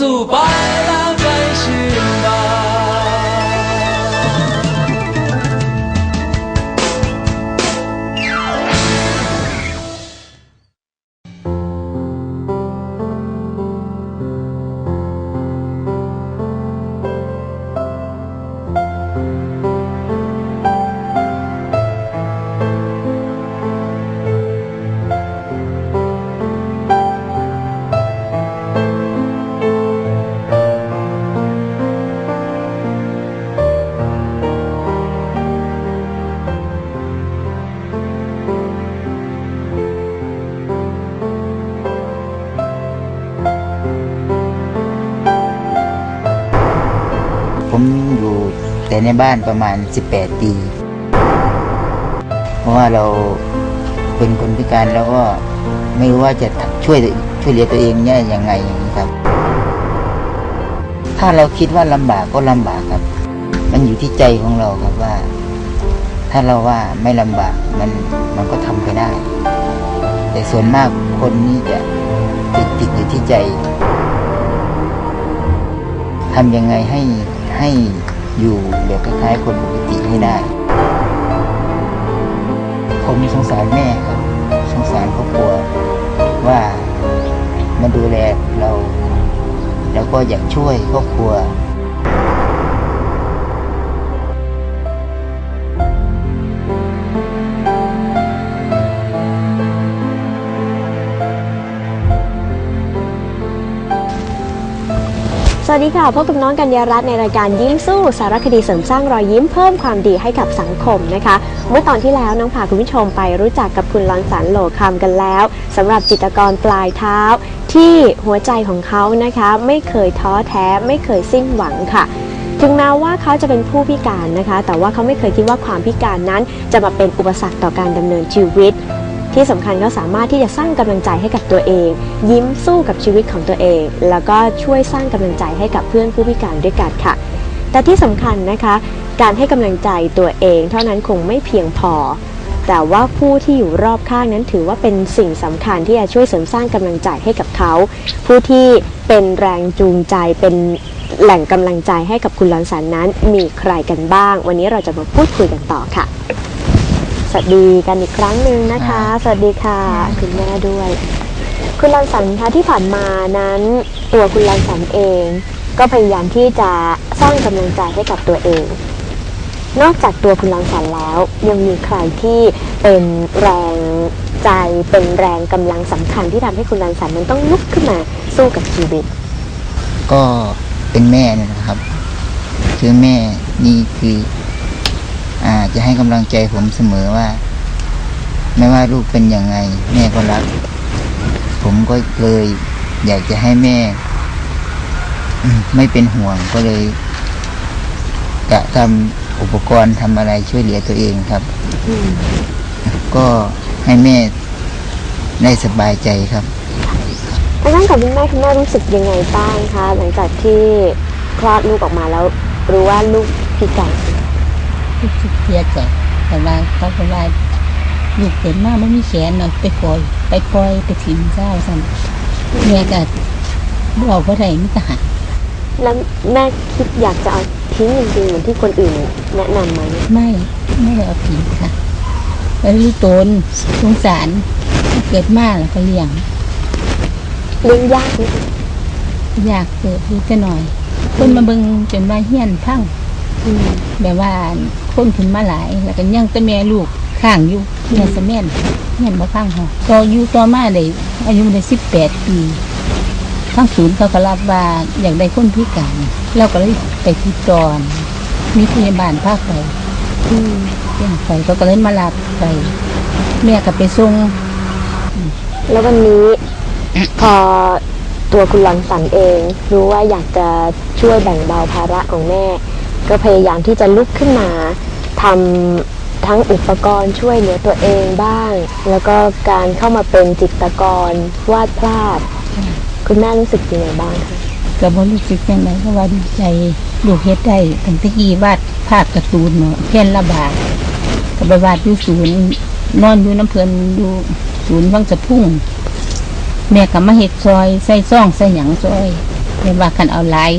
สู่ ในบ้านประมาณ 18 ปี เพราะว่าเราเป็นคนพิการแล้วก็ไม่รู้ว่าจะช่วยช่วยเหลือตัวเองได้ยังไงอย่างนี้ครับ ถ้าเราคิดว่าลำบากก็ลำบากครับ มันอยู่ที่ใจของเราครับว่า ถ้าเราว่าไม่ลำบากมันมันก็ทำไปได้ แต่ส่วนมากคนนี้จะติดติดอยู่ที่ใจทำยังไงให้ให้ อยู่แบบคล้ายๆคนปกติให้ได้ ผมสงสารแม่ครับสงสารครอบครัวว่ามาดูแลเรา แล้วก็อยากช่วยครอบครัว วัสดีค่ะ พบกับน้องกัญญารัตน์ในรายการยิ้มสู้ สารคดีเสริมสร้างรอยยิ้มเพิ่มความดีให้กับสังคมนะคะ เมื่อตอนที่แล้วน้องพาคุณผู้ชมไปรู้จักกับคุณลอนสันโหลคำกันแล้วสำหรับจิตกรปลายเท้า ที่หัวใจของเขานะคะ ไม่เคยท้อแท้ไม่เคยสิ้นหวังค่ะถึงแม้ว่าเขาจะเป็นผู้พิการนะคะ แต่ว่าเขาไม่เคยคิดว่าความพิการนั้นจะมาเป็นอุปสรรคต่อการดำเนินชีวิต ที่สำคัญเขาสามารถที่จะสร้างกำลังใจให้กับตัวเอง ยิ้มสู้กับชีวิตของตัวเอง แล้วก็ช่วยสร้างกำลังใจให้กับเพื่อนผู้พิการด้วยกันค่ะ แต่ที่สำคัญนะคะ การให้กำลังใจตัวเอง เท่านั้นคงไม่เพียงพอ แต่ว่าผู้ที่อยู่รอบข้างนั้นถือว่าเป็นสิ่งสำคัญที่จะช่วยเสริมสร้างกำลังใจให้กับเขา ผู้ที่เป็นแรงจูงใจเป็นแหล่งกำลังใจให้กับคุณลอนสันนั้นมีใครกันบ้าง วันนี้เราจะมาพูดคุยกันต่อค่ะ สวัสดีกันอีกครั้งหนึ่งนะคะ สวัสดีค่ะ คุณแม่ด้วย คุณลันสันคะที่ผ่านมานั้น ตัวคุณลันสันเอง ก็พยายามที่จะสร้างกำลังใจให้กับตัวเอง นอกจากตัวคุณลังสันแล้ว ยังมีใครที่เป็นแรงใจเป็นแรงกำลังสำคัญที่ทำให้คุณลันสันนั้นต้องลุกขึ้นมาสู้กับชีวิต ก็เป็นแม่เนยนะครับ คือแม่นี่คืออ่า จะให้กำลังใจผมเสมอว่า ไม่ว่าลูกเป็นยังไง แม่ก็รัก ผมก็เลย อยากจะให้แม่ ไม่เป็นห่วงก็เลยจะทำอุปกรณ์ทำอะไรช่วยเหลือตัวเองครับ ก็ให้แม่ได้สบายใจครับทางด้านกับคุณแม่คุณแม่รู้สึกยังไงบ้างคะหลังจากที่คลอดลูกออกมาแล้ว รู้ว่าลูกพิการ เสียใจแต่ว่าเขาก็ว่าลูกเกิดมาไม่มีแขนเนาะไปปล่อย ไปปล่อยไปถิ่นเจ้าสั่นแม่ก็บอกว่าไรไม่ตหาแล้วแม่คิดอยากจะเอาทิ้งจริงๆเหมือนที่คนอื่นแนะนำไหมไม่ไม่ได้เอาผิดค่ะแล้วรู้ตนสงสารเกิดมาแล้วก็เลี้ยงเลี้ยงยากไหมอยากเกิดรู้จะหน่อยคนมาเบิ่งจนว่าเฮี้ยนพังอืมแบบว่า คนขึ้นมาหลาย แล้วก็ยังแต่แม่ลูกข้างอยู่แม่สะแม่นเฮี้ยนมาพังหอต่ออยู่ต่อมาได้อายุได้สิบแปดปีทั้งศูนย์เขาก็รับว่าอยากได้คนพิการเราก็เลยไปที่จอนมีพยาบาลภาคไปอืมเลี้ยงไปเขาก็เลยมารับไป แม่ก็ไปส่งแล้ววันนี้พอตัวคุณลอนสันเอง รู้ว่าอยากจะช่วยแบ่งเบาภาระของแม่ ก็พยายามที่จะลุกขึ้นมาทำทั้งอุปกรณ์ช่วยเหลือตัวเองบ้าง แล้วก็การเข้ามาเป็นจิตรกรวาดภาพคุณแม่รู้สึกยังไงบ้างคะก็บ่รู้สึกยังไงเพราะว่าดีใจลูกเฮ็ดได้ตั้งแต่กี้วาดภาพการ์ตูนเนาะเพี้ยนระบาดก็ไปวาดอยู่ศูนย์นอนอยู่น้ำเพลินอยู่ศูนย์วังสะพุ่ง แม่ก็มาเฮ็ดซอยใส่ซ่องใส่หยังซอยเรียว่าคันเอาหลาย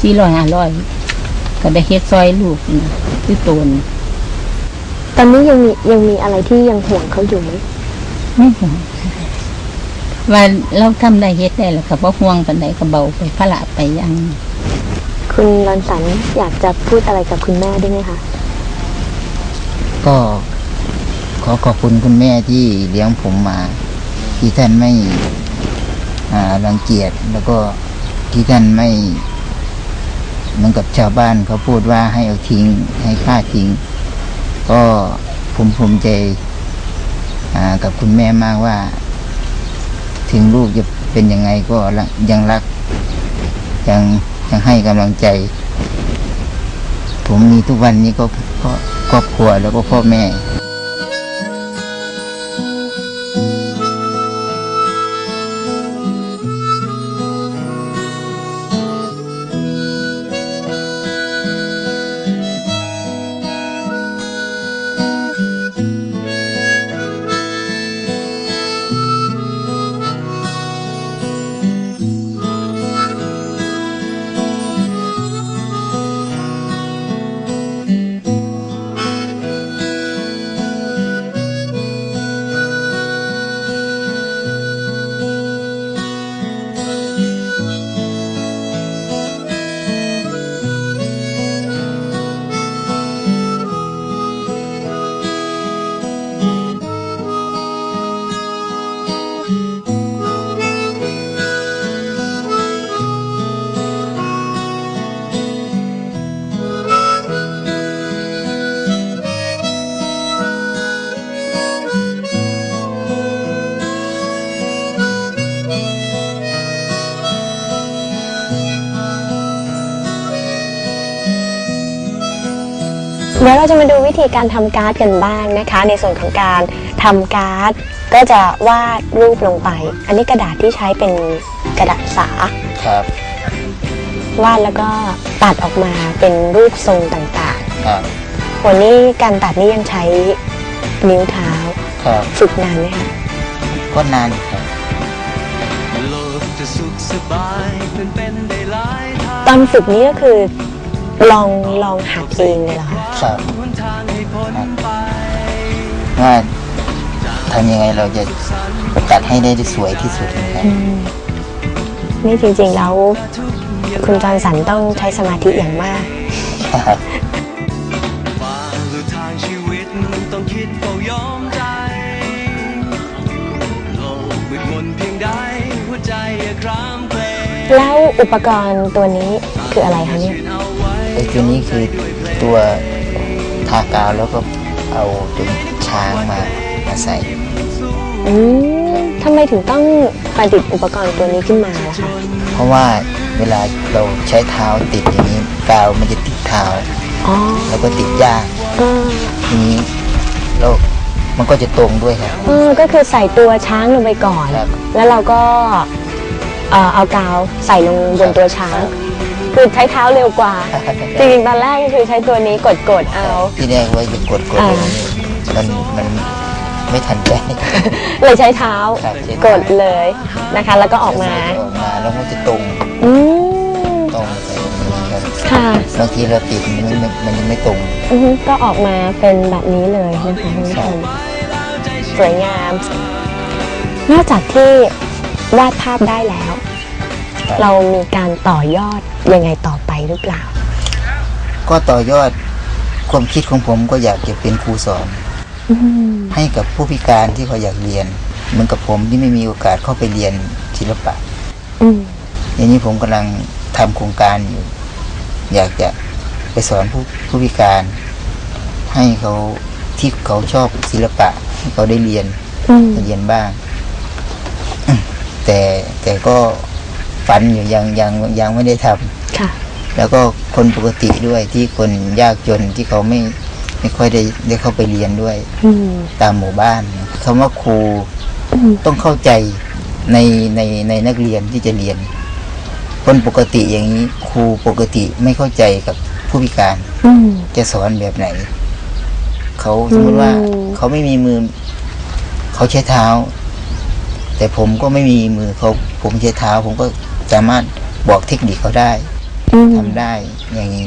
สี่ร้อยห้าร้อย ก็ได้เฮ็ดซอยลูกนะคือตนตอนนี้ยังมียังมีอะไรที่ยังห่วงเขาอยู่ไหมไม่ห่วงว่าเราทำได้เฮ็ดได้แล้วก็บ่ห่วงปานใดก็เบาไปพระไปอยัง คุณรอนสันอยากจะพูดอะไรกับคุณแม่ได้ไหมคะก็ขอขอบคุณคุณแม่ที่เลี้ยงผมมา ที่ท่านไม่อ่ารังเกียจแล้วก็ที่ท่านไม่ เหมือนกับชาวบ้านเขาพูดว่าให้เอาทิ้งให้ฆ่าทิ้ง ก็ผมภูมิใจกับคุณแม่มากว่า ถึงลูกจะเป็นยังไงก็ยังรัก ยังยังให้กำลังใจ ผมมีทุกวันนี้ก็ครอบครัวแล้วก็พ่อแม่ เดี๋ยวเราจะมาดูวิธีการทำการ์ดกันบ้างนะคะ ในส่วนของการทำการ์ด ก็จะวาดรูปลงไป อันนี้กระดาษที่ใช้เป็นกระดาษสาครับ วาดแล้วก็ตัดออกมาเป็นรูปทรงต่างครับ ๆ วันนี้การตัดนี่ยังใช้นิ้วเท้าครับ ฝึกนานไหมคะก็นานอยู่ครับ โลกจะสุขสบายเป็นเป็นได้หลายทาง ตอนฝึกนี้ก็คือ ลองลองหัดเองเลยเหรอคะครับหนทางให้พ้นไปว่าทำยังไงเราจะตัดให้ได้สวยที่สุดนะครับอืมนี่จริงๆแล้วคุณจอห์นสันต้องใช้สมาธิอย่างมาก ครับฝ่าลู่ทางชีวิตต้องคิดเฝ้ายอมใจโลกมืดมนเพียงใดหัวใจอย่าครามเกรงแล้วอุปกรณ์ตัวนี้คืออะไรคะเนี่ยเอา ไว้ไอ้ตัวนี้คือตัวทากาวแล้วก็เอาตัวช้างมามาใส่อืมทำไมถึงต้องประดิษฐ์อุปกรณ์ตัวนี้ขึ้นมาล่ะคะเพราะว่าเวลาเราใช้เท้าติดอย่างนี้กาวมันจะติดเท้า อ๋อแล้วก็ติดยากก็ทีนี้แล้วมันก็จะตรงด้วยครับ เออก็คือใส่ตัวช้างลงไปก่อน ครับ แล้วเราก็เอ่อเอากาวใส่ลงบนตัวช้าง คือใช้เท้าเร็วกว่า จริงๆตอนแรกก็คือใช้ตัวนี้กดกดๆเอา ที่แรกว่าจะกดกดอ่ามันมันไม่ทันใจ เลยใช้เท้าครับใช้กเท้าดเลยนะคะ แล้วก็ออกมา ออกมาแล้วมันจะตรงอืมตรงใส่ครับค่ะบางทีเราติดมันไม่มันยังไม่ตรง อือฮึก็ออกมาเป็นแบบนี้เลยนะคะคุณผู้ชมสวยงาม นอกจากที่วาดภาพได้แล้ว ครับ เรามีการต่อยอด ยังไงต่อไปหรือเปล่า ก็ต่อยอดความคิดของผมก็อยากจะเป็นครูสอน อืมให้กับผู้พิการที่เขาอยากเรียน เหมือนกับผมที่ไม่มีโอกาสเข้าไปเรียนศิลปะ อืมอย่างนี้ผมกำลังทำโครงการอยู่ อยากจะไปสอนผู้ผู้พิการ ให้เขาที่เขาชอบศิลปะให้เขาได้เรียนอืมเรียนบ้าง แต่แต่ก็ ฝันอยู่ยังยังยังไม่ได้ทำค่ะแล้วก็คนปกติด้วยที่คนยากจนที่เขาไม่ไม่ค่อยได้ได้เข้าไปเรียนด้วยอืมตามหมู่บ้านคำว่าครูอืมต้องเข้าใจในในในนักเรียนที่จะเรียน คนปกติอย่างนี้ครูปกติไม่เข้าใจกับผู้พิการอืมจะสอนแบบไหน เขาสมมติว่าอืมเขาไม่มีมือ เขาใช้เท้า แต่ผมก็ไม่มีมือเขาผมใช้เท้า ผมก็ สามารถบอกเทคนิคเขาได้อืมทำได้อย่างนี้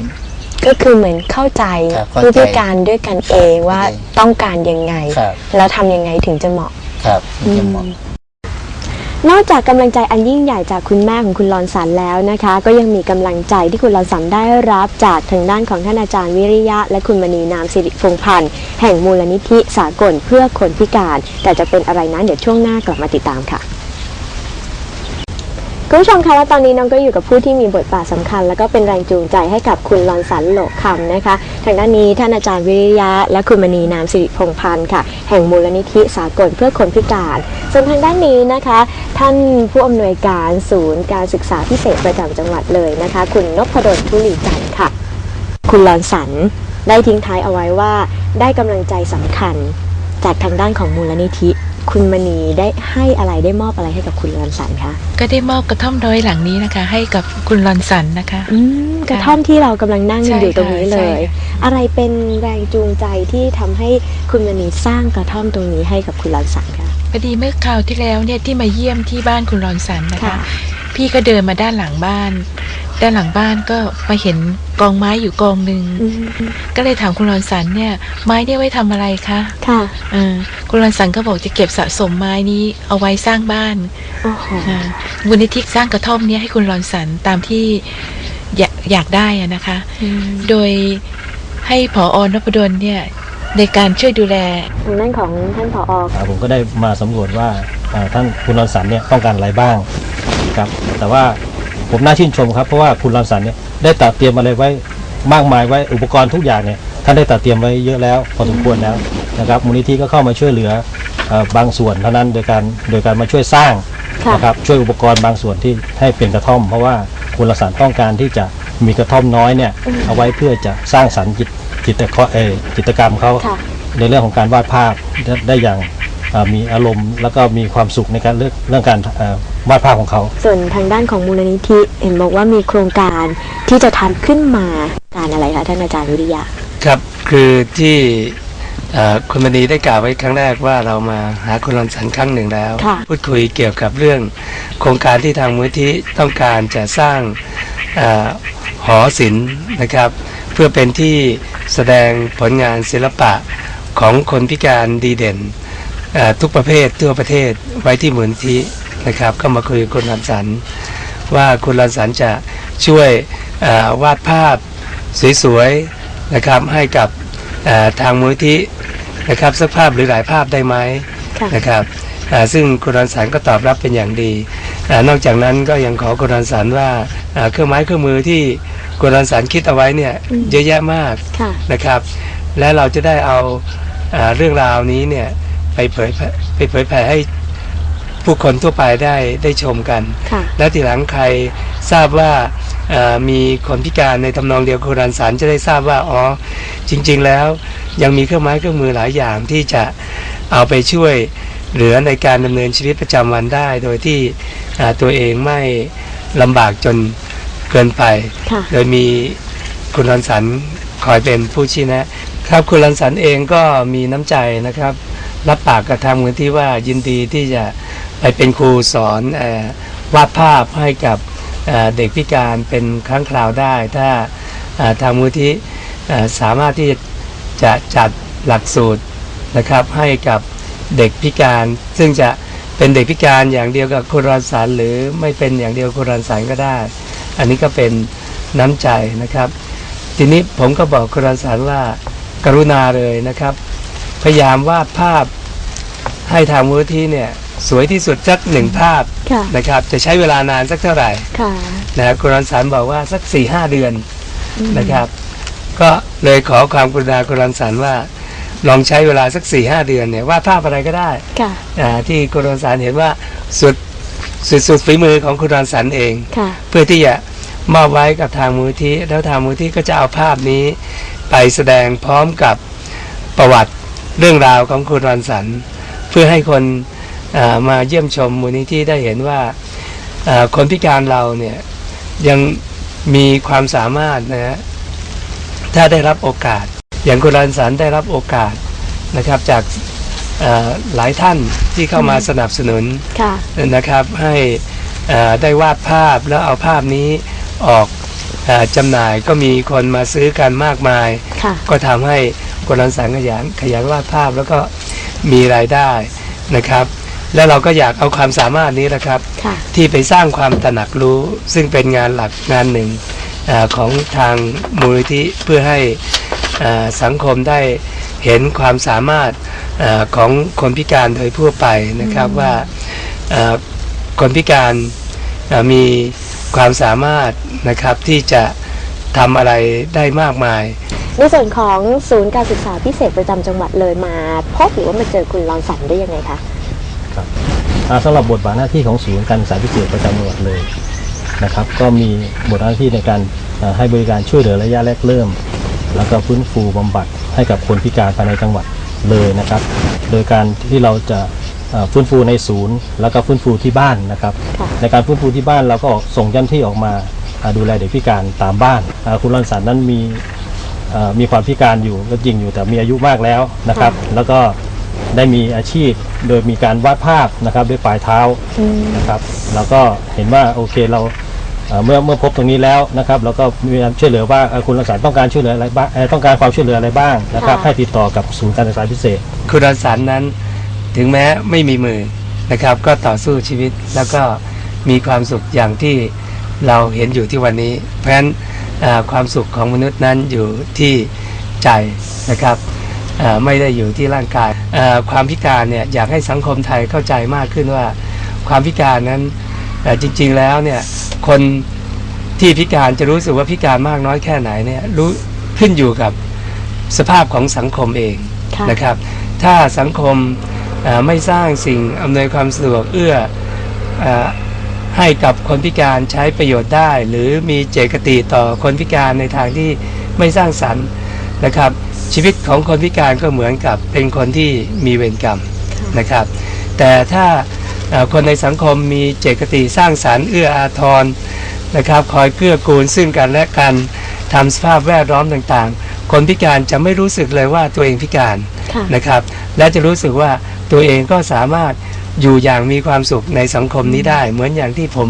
ก็คือเหมือนเข้าใจครับเข้าผู้ใจพิการด้วยกันเองว่าเข้าใจต้องการยังไง ครับ แล้วทำยังไงถึงจะเหมาะ ครับมันจะเหมาะ นอกจากกำลังใจอันยิ่งใหญ่จากคุณแม่ของคุณลอนสันแล้วนะคะ ก็ยังมีกำลังใจที่คุณลอนสันได้รับจากทางด้านของท่านอาจารย์วิริยะ และคุณมณีนามสิริพงษ์พันธ์แห่งมูลนิธิสากลเพื่อคนพิการ แต่จะเป็นอะไรนั้นเดี๋ยวช่วงหน้ากลับมาติดตามค่ะ คุณผู้ชมคะและตอนนี้น้องก็อยู่กับผู้ที่มีบทบาทสำคัญ และก็เป็นแรงจูงใจให้กับคุณลอนสันโหลกคำนะคะ ทางด้านนี้ท่านอาจารย์วิริยะ และคุณมณีนามสิริพงษ์พันธ์ค่ะ แห่งมูลนิธิสากลเพื่อคนพิการ ส่วนทางด้านนี้นะคะ ท่านผู้อำนวยการศูนย์การศึกษาพิเศษประจำจังหวัดเลยนะคะ คุณนพดลทุลีจันทร์ค่ะ คุณลอนสันได้ทิ้งท้ายเอาไว้ว่า ได้กำลังใจสำคัญ จากทางด้านของมูลนิธิ คุณมณีได้ให้อะไรได้มอบอะไรให้กับคุณลอนสันคะก็ได้มอบกระท่อมน้อยหลังนี้นะคะ ให้กับคุณลอนสันนะคะอืมกระท่อมที่เรากำลังนั่งใช่อยู่ตรงนี้ค่ะเลใช่ยค่ะอะไรเป็นแรงจูงใจที่ทำให้คุณมณีสร้างกระท่อมตรงนี้ให้กับคุณลอนสันคะพอดีเมื่อคราวที่แล้วเนี่ยที่มาเยี่ยมที่บ้านคุณลอนสันนะคะค่ะพี่ก็เดินมาด้านหลังบ้าน ด้านหลังบ้านก็มาเห็น กองไม้อยู่กองหนึ่งอืมก็เลยถามคุณลอนสันเนี่ย ไม้เนี่ยไว้ทำอะไรคะค่ะเออคุณลอนสันก็บอกจะเก็บสะสมไม้นี้เอาไว้สร้างบ้านโอ้โหอ่ามูลนิธิสร้างกระท่อมเนี้ให้คุณลอนสันตามที่อยากอยากได้อะนะคะอืมโดยให้ผออนพดลเนี่ยในการช่วยดูแลทางด้านของท่านผออ่าผมก็ได้มาสำรวจว่าอ่าท่านคุณรอนสันเนี่ยต้องการอะไรบ้างครับ แต่ว่า ผมน่าชื่นชมครับเพราะว่าคุณรอนสันเนี่ยได้ตัดเตรียมอะไรไว้มากมายไว้อุปกรณ์ทุกอย่างเนี่ยท่านได้ตัดเตรียมไว้เยอะแล้วพอสมควรแล้วนะครับมูลนิธิก็เข้ามาช่วยเหลือเอ่อบางส่วนเท่านั้นโดยการโดยการมาช่วยสร้างค่ะนะครับช่วยอุปกรณ์บางส่วนที่ให้เป็นกระท่อม เพราะว่าคุณรอนสันต้องการที่จะมีกระท่อมน้อยเนี่ยเอาไว้เพื่อจะสร้างสรรค์จิตจิตเอ่อจิตรกรรมเขาค่ะในเรื่องของการวาดภาพได้ได้อย่างเอ่อ มีอารมณ์แล้วก็มีความสุขในการเลือกเรื่องการเอ่อวาดภาพของเขา ส่วนทางด้านของมูลนิธิเห็นบอกว่ามีโครงการที่จะทำขึ้นมาการอะไรคะท่านอาจารย์วิริยะครับคือที่เอ่อคุณมณีได้กล่าวไว้ครั้งแรกว่าเรามาหาคุณรันสันครั้งหนึ่งแล้วค่ะพูดคุยเกี่ยวกับเรื่อง โครงการที่ทางมูลที่ต้องการจะสร้างเออหอศิลป์นะครับ เพื่อเป็นที่แสดงผลงานศิลปะของคนพิการดีเด่นเอ่อ ทุกประเภททั่วประเทศไว้ที่มูลนิธินะครับก็มาคุยกับคุณรันสันว่าคุณรันสันจะช่วยเอ่อวาดภาพสวยๆนะครับให้กับเอ่อทางมูลนิธินะครับสักภาพหรือหลายภาพได้ไหมค่ะนะครับเอ่อซึ่งคุณรันสันก็ตอบรับเป็นอย่างดีเออนอกจากนั้นก็ยังขอคุณรันสันว่าเอ่อเครื่องไม้เครื่องมือที่คุณรันสันคิดเอาไว้เนี่ยอืมเยอะแยะมากค่ะนะครับ และเราจะได้เอาเอ่อเรื่องราวนี้เนี่ย ไปเผยแพร่ไปเผยแผ่ให้ผู้คนทั่วไปได้ได้ชมกันค่ะแล้วทีหลังใครทราบว่าเอ่อมีคนพิการในทำนองเดียวกับคุณรันสันจะได้ทราบว่าอ๋อจริง ๆ แล้วยังมีเครื่องไม้เครื่องมือหลายอย่างที่จะเอาไปช่วยเหลือในการดำเนินชีวิตประจำวันได้ โดยที่อ่าตัวเองไม่ลำบากจนเกินไปค่ะโดยมีคุณรันสันคอยเป็นผู้ชี้แนะครับคุณรันสันเองก็มีน้ำใจนะครับ รับปากกับทางมูลที่ว่ายินดีที่จะไปเป็นครูสอนออวาดภาพให้กับเเด็กพิการเป็นครั้งคราวได้ ถ้าทางมูลที่สามารถที่จะจัดหลักสูตรนะครับให้กับเด็กพิการ ซึ่งจะเป็นเด็กพิการอย่างเดียวกับคุรันสันหรือไม่เป็นอย่างเดียวคุรันสันก็ได้ อันนี้ก็เป็นน้ำใจนะครับ ทีนี้ผมก็บอกคุรันสันว่า กรุณาเลยนะครับ พยายามวาดภาพให้ทางมูลที่เนี่ย สวยที่สุดสักหนึ่งภาพค่ะ นะครับ จะใช้เวลานานสักเท่าไหร่ค่ะนะครับคุณรันสันบอกว่าสักสี่ห้าเดือนนะครับ ก็เลยขอความกรุณาคุณรันสันว่า ลองใช้เวลาสักสี่ห้าเดือนเนี่ยวาดภาพอะไรก็ได้ค่ะ อ่าที่คุณรันสันเห็นว่าสุดสุดสุดฝีมือของคุณรันสันเอง ค่ะ เพื่อที่จะมอบไว้กับทางมูลที่แล้วทางมูลที่ก็จะเอาภาพนี้ไปแสดงพร้อมกับประวัติ เรื่องราวของคุณรันสัน เพื่อให้คนอ่ามาเยี่ยมชมมูลนิธิได้เห็นว่าอ่าคนพิการเราเนี่ยยังมีความสามารถนะฮะถ้าได้รับโอกาส อย่างคุณรันสันได้รับโอกาสนะครับจากอ่าหลายท่านที่เข้ามาสนับสนุนค่ะนะครับให้เอ่อได้วาดภาพแล้วเอาภาพนี้ออกเออจำหน่ายก็มีคนมาซื้อกันมากมายค่ะก็ทำให้ คนรังสรรค์ขยันขยันวาดภาพแล้วก็มีรายได้นะครับ แล้วเราก็อยากเอาความสามารถนี้นะครับค่ะที่ไปสร้างความตระหนักรู้ซึ่งเป็นงานหลักงานหนึ่งอาของทางมูลนิธิเพื่อให้อ่าสังคมได้เห็นความสามารถอาของคนพิการโดยทั่วไปนะครับว่าอ่าคนพิการอ่ามีความสามารถนะครับที่จะทำอะไรได้มากมาย ในส่วนของศูนย์การศึกษาพิเศษประจำจังหวัดเลยมาพบหรือว่ามาเจอคุณรอนสันได้ยังไงคะอ่าสำหรับบทบาทหน้าที่ของศูนย์การศึกษาพิเศษประจำจังหวัดเลยนะครับ ก็มีบทหน้าที่ในการอ่าให้บริการช่วยเหลือระยะแรกเริ่ม แล้วก็ฟื้นฟูบำบัดให้กับคนพิการภายในจังหวัดเลยนะครับ โดยการที่เราจะอ่าฟื้นฟูในศูนย์ แล้วก็ฟื้นฟูที่บ้านนะครับค่ะในการฟื้นฟูที่บ้านเราก็ส่งเจ้าหน้าที่ออกมาอ่าดูแลเด็กพิการตามบ้านอ่าคุณรันสันนั้นมีเอ่อ มีความพิการอยู่ก็จริงอยู่แต่มีอายุมากแล้วนะครับ แล้วก็ได้มีอาชีพโดยมีการวาดภาพนะครับด้วยปลายเท้าอืมนะครับเราก็เห็นว่าโอเคเราเอ่อเมื่อเมื่อพบตรงนี้แล้วนะครับเราก็มีการช่วยเหลือว่าเอ่อคุณรังสรรค์ต้องการช่วยเหลืออะไรบ้างเอ่อต้องการความช่วยเหลืออะไรบ้างนะครับค่ะให้ติดต่อกับศูนย์การศึกษาพิเศษ คุณรังสรรค์นั้นถึงแม้ไม่มีมือนะครับ ก็ต่อสู้ชีวิตแล้วก็มีความสุขอย่างที่เราเห็นอยู่ที่วันนี้ เพราะฉะนั้นอ่า ความสุขของมนุษย์นั้นอยู่ที่ใจนะครับอ่าไม่ได้อยู่ที่ร่างกายอ่าความพิการเนี่ยอยากให้สังคมไทยเข้าใจมากขึ้นว่า ความพิการนั้นอ่าจริงๆแล้วเนี่ยคนที่พิการจะรู้สึกว่าพิการมากน้อยแค่ไหนเนี่ยรู้ขึ้นอยู่กับสภาพของสังคมเองค่ะนะครับ ถ้าสังคมเอ่อไม่สร้างสิ่งอำนวยความสะดวกเอื้อเอ่อ ให้กับคนพิการใช้ประโยชน์ได้ หรือมีเจตคติต่อคนพิการในทางที่ไม่สร้างสรรค์นะครับ ชีวิตของคนพิการก็เหมือนกับเป็นคนที่มีเวรกรรมนะครับ แต่ถ้าเอ่อคนในสังคมมีเจตคติสร้างสรรค์เอื้ออาทรนะครับ คอยเกื้อกูลซึ่งกันและกันทำสภาพแวดล้อมต่างๆ คนพิการจะไม่รู้สึกเลยว่าตัวเองพิการค่ะนะครับ และจะรู้สึกว่าตัวเองก็สามารถ อยู่อย่างมีความสุขในสังคมนี้ได้ เหมือนอย่างที่ผม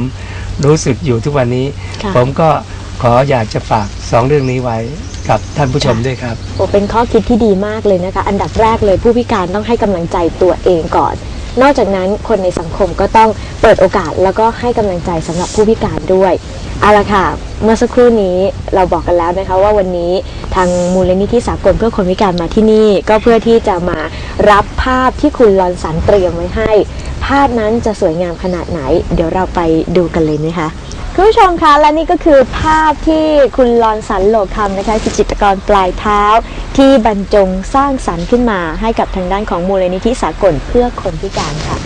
รู้สึกอยู่ทุกวันนี้ ค่ะ ผมก็ขออยากจะฝากสองเรื่องนี้ไว้กับท่านผู้ชมด้วยครับ โอ้เป็นข้อคิดที่ดีมากเลยนะคะ อันดับแรกเลยผู้พิการต้องให้กำลังใจตัวเองก่อน นอกจากนั้นคนในสังคมก็ต้องเปิดโอกาสแล้วก็ให้กำลังใจสำหรับผู้พิการด้วยเอาละค่ะ เมื่อสักครู่นี้เราบอกกันแล้วนะคะว่าวันนี้ทางมูลนิธิสากลเพื่อคนพิการมาที่นี่ ก็เพื่อที่จะมารับภาพที่คุณลอนสันเตรียมไว้ให้ ภาพนั้นจะสวยงามขนาดไหน เดี๋ยวเราไปดูกันเลยนะคะ คุณผู้ชมคะและนี่ก็คือภาพที่คุณลอนสันโลคำนะคะคือจิตรกรปลายเท้า ที่บรรจงสร้างสรรค์ขึ้นมาให้กับทางด้านของมูลนิธิสากลเพื่อคนพิการค่ะ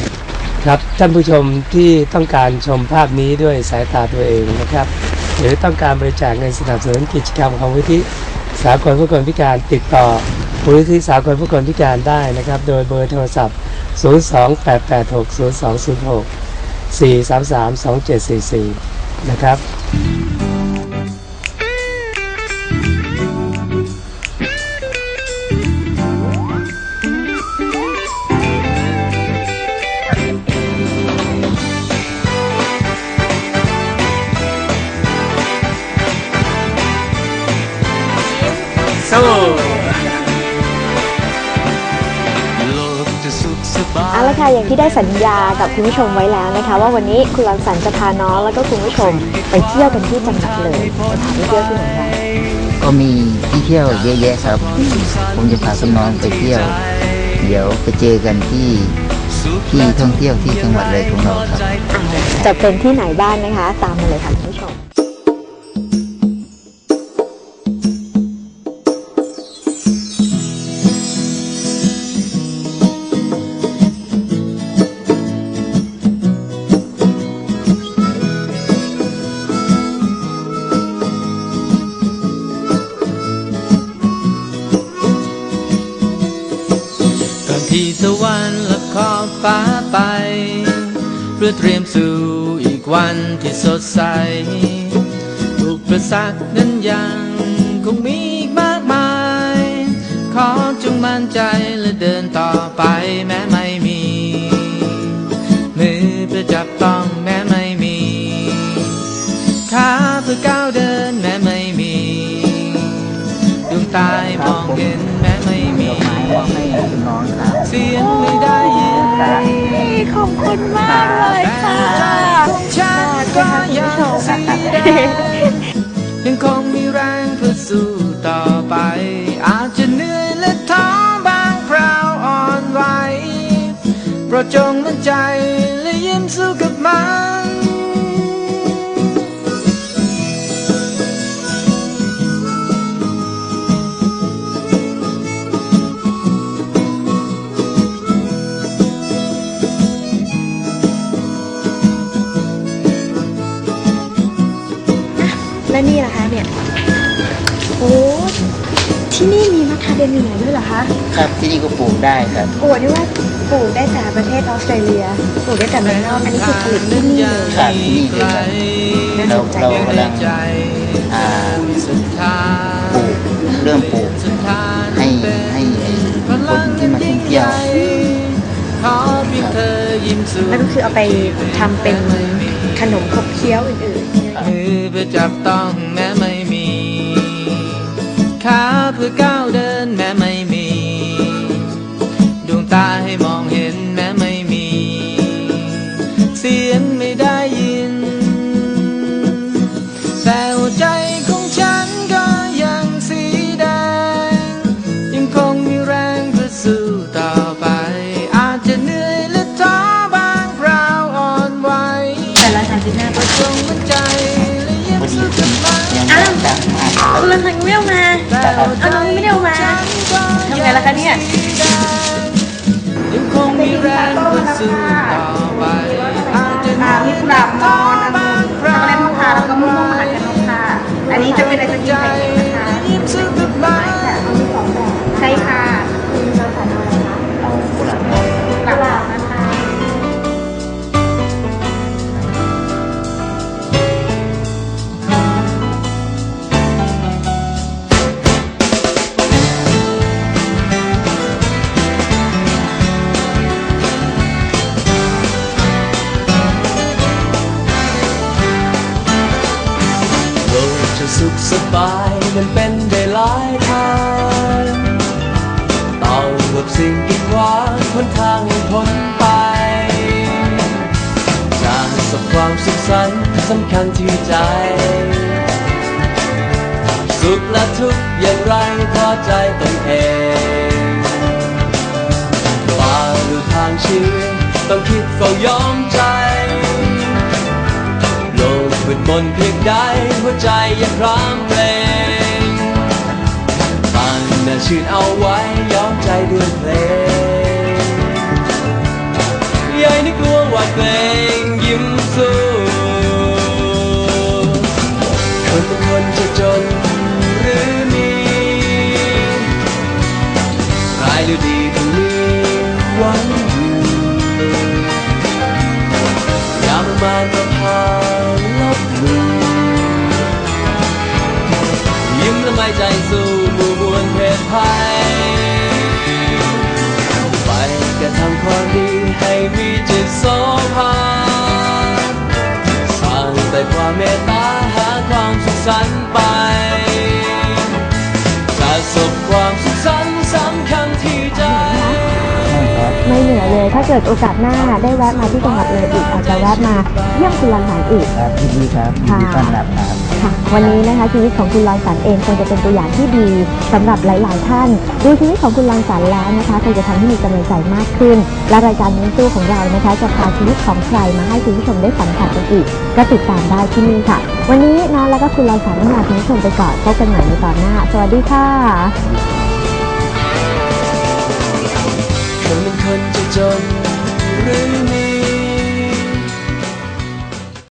ครับท่านผู้ชมที่ต้องการชมภาพนี้ด้วยสายตาตัวเองนะครับ หรือต้องการบริจาคเงินสนับสนุนกิจกรรมของมูลนิธิสากลเพื่อคนพิการติดต่อมูลนิธิสากลเพื่อคนพิการได้นะครับ โดยเบอร์โทรศัพท์ 02886 0206 433 2744 นะครับ อาละค่ะอย่างที่ได้สัญญากับคุณผู้ชมไว้แล้วนะคะ ว่าวันนี้คุณลอนสันจะพาน้องแล้วก็คุณผู้ชมไปเที่ยวกันที่จังหวัดเลยจะพาไปเที่ยวที่ไหนบ้างก็มีที่เที่ยวเยอะแยะครับ ผมจะพาพี่น้องไปเที่ยว เดี๋ยวไปเจอกันที่ที่ท่องเที่ยวที่จังหวัดเลยของเราครับ จะเป็นที่ไหนบ้างนะคะ ตามมาเลยค่ะ เตรียมสู่อีกวันที่สดใสอุกประสาทนั้นยังคงมีอีกมากมาย ขอจงมั่นใจและเดินต่อไปแม้ไม่มี มือเพื่อจับต้องแม้ไม่มีขาเพื่อก้าวเดินแม้ไม่มีดวงตายมองเห็นแม้ไม่มี เสียงไม่ได้ยิน ขอบคุณมาก็ยังสีแดงยังคงมีแรงเพื่อสู้ต่อไป อาจจะเหนื่อยและท้อบางคราวอ่อนไหวโปรดจงมั่นใจและยิ้มสู้กับมัน มีมะคาเดเมียด้วยเหรอคะครับที่นี่ก็ปลูกได้ครับโอ้นี่ว่าปลูกได้แต่ประเทศออสเตรเลียปลูกได้แต่เมืองนอกอันนี้คือผลิตที่นี่เลยครับที่นี่เลยครับเราเรากำลังอ่าปลูกเริ่มปลูกให้ให้คนที่มาท่องเที่ยวขอเพียงเธอยิ้มสู้นั่นก็คือเอาไปทำเป็นขนมขบเคี้ยวอื่นๆมือเพื่อจับต้องแม้ไม่มี ขาเพื่อก้าวเดินแม้ ล่ะคะเนี่ยยังคงมีแรงสู้ต่อ ต้องคิดเฝ้ายอมใจ โลกมืดมนเพียงใดหัวใจยังครางเพลงตั้งแต่ชื่นเอาไว้ยอมใจด้วยเพลงยายนึกกลัวหวาดเกรงยิ้มสู้คนทุกคนจะจนหรือมีร้ายหรือดี มาณประพาลบหลู่ยิ้มและไม่ใจสู้มู่มวลเพศภัยไปกระทำความดีให้มีจิตโสภาสร้างแต่ความเมตตาาเกิดโอกาสหน้าได้แวะมาที่จังหวัดเลยอีกอาจจะแวะมาเยี่ยมคุณรังสรรค์อีก ครับยินดีครับยินดีต้อนรับครับ ค่ะวันนี้นะคะชีวิตของคุณรังสรรค์เองคงจะเป็นตัวอย่างที่ดีสำหรับหลาย ๆ ท่าน ดูชีวิตของคุณรังสรรค์แล้วนะคะคงจะทำให้มีกำลังใจมากขึ้น และรายการนี้ตู้ของเรานะคะ จะพาชีวิตของใครมาให้คุณผู้ชมได้สัมผัสกันอีก ก็ติดตามได้ที่นี่ค่ะ วันนี้น้องแล้วก็คุณรังสรรค์ต้องลาคุณผู้ชมไปก่อนพบกันใหม่ในตอนหน้า สวัสดีค่ะ ธอเป็นคนจะจนหรือมี